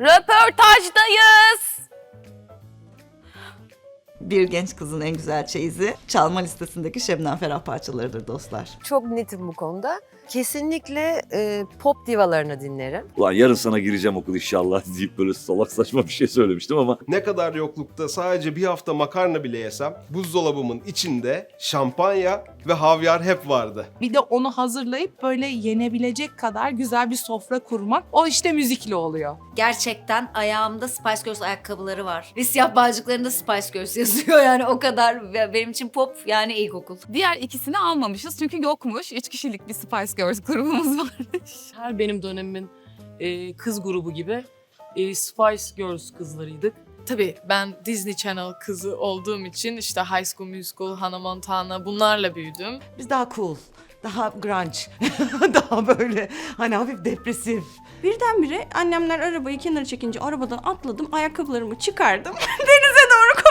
Röportajdayız. Bir genç kızın en güzel çeyizi çalma listesindeki Şebnem Ferah parçalarıdır dostlar. Çok netim bu konuda. Kesinlikle e, pop divalarını dinlerim. Ulan yarın sana gireceğim okul inşallah deyip böyle salak saçma bir şey söylemiştim ama Ne kadar yoklukta sadece bir hafta makarna bile yesem buzdolabımın içinde şampanya ve havyar hep vardı. Bir de onu hazırlayıp böyle yenebilecek kadar güzel bir sofra kurmak. O işte müzikli oluyor. Gerçekten ayağımda Spice Girls ayakkabıları var. Ve siyah bağcıklarında Spice Girls yazıyor yani o kadar. Benim için pop yani ilkokul. Diğer ikisini almamışız çünkü yokmuş. Üç kişilik bir Spice Girls grubumuz varmış. Her benim dönemimin e, kız grubu gibi e, Spice Girls kızlarıydık. Tabii ben Disney Channel kızı olduğum için işte High School Musical, Hannah Montana bunlarla büyüdüm. Biz daha cool, daha grunge, daha böyle hani hafif depresif. Birdenbire annemler arabayı kenara çekince arabadan atladım, ayakkabılarımı çıkardım. Denize doğru.